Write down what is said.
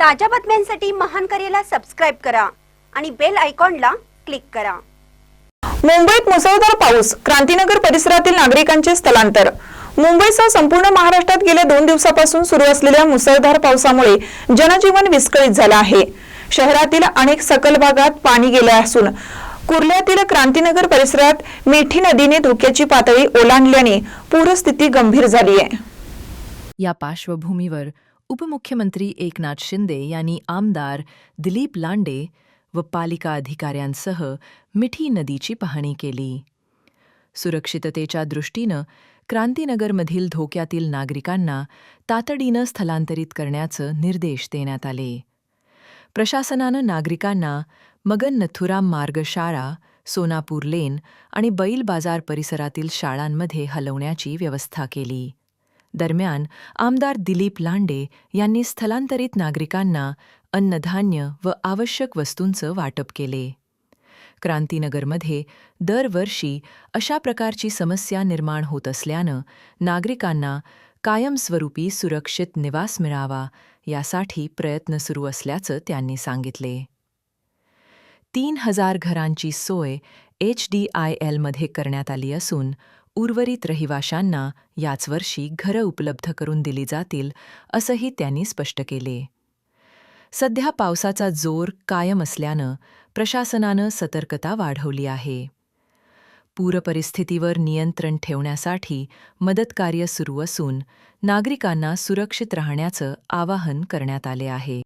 ताज्या बातम्यांसाठी महान करेला सबस्क्राईब करा आणि बेल आयकॉनला क्लिक करा. मुंबईत मुसळधार पाऊस क्रांतीनगर परिसरातील नागरिकांचे स्थलांतर. मुंबईसह संपूर्ण महाराष्ट्रात गेल्या दोन दिवसापासून सुरू असलेल्या मुसळधार पावसामुळे जनजीवन विस्कळीत झालं आहे. शहरातील अनेक सकल भागात पाणी गेले असून कुर्ल्यातील क्रांतीनगर परिसरात मिठी नदीने धोक्याची पातळी ओलांडल्याने पूरस्थिती गंभीर झाली आहे. या पार्श्वभूमीवर उपमुख्यमंत्री एकनाथ शिंदे यांनी आमदार दिलीप लांडे व पालिका अधिकाऱ्यांसह मिठी नदीची पाहणी केली. सुरक्षिततेच्या दृष्टीनं क्रांतीनगरमधील धोक्यातील नागरिकांना तातडीनं स्थलांतरित करण्याचं निर्देश देण्यात आले. प्रशासनानं नागरिकांना मगन नथुराम मार्ग शाळा सोनापूर लेन आणि बैल बाजार परिसरातील शाळांमध्ये हलवण्याची व्यवस्था केली. दरम्यान आमदार दिलीप लांडे यांनी स्थलांतरित नागरिकांना अन्नधान्य व आवश्यक वस्तूंचं वाटप केले. क्रांतीनगरमध्ये दरवर्षी अशा प्रकारची समस्या निर्माण होत असल्यानं नागरिकांना कायमस्वरूपी सुरक्षित निवास मिळावा यासाठी प्रयत्न सुरू असल्याचं त्यांनी सांगितले. तीन हजार घरांची सोय एच डी आय एलमध्ये करण्यात आली असून उर्वरित रहिवाशांना याच वर्षी घरं उपलब्ध करून दिली जातील असंही त्यांनी स्पष्ट केले. सध्या पावसाचा जोर कायम असल्यानं प्रशासनानं सतर्कता वाढवली आहे. पूरपरिस्थितीवर नियंत्रण ठेवण्यासाठी मदतकार्य सुरू असून नागरिकांना सुरक्षित राहण्याचं आवाहन करण्यात आले आहे.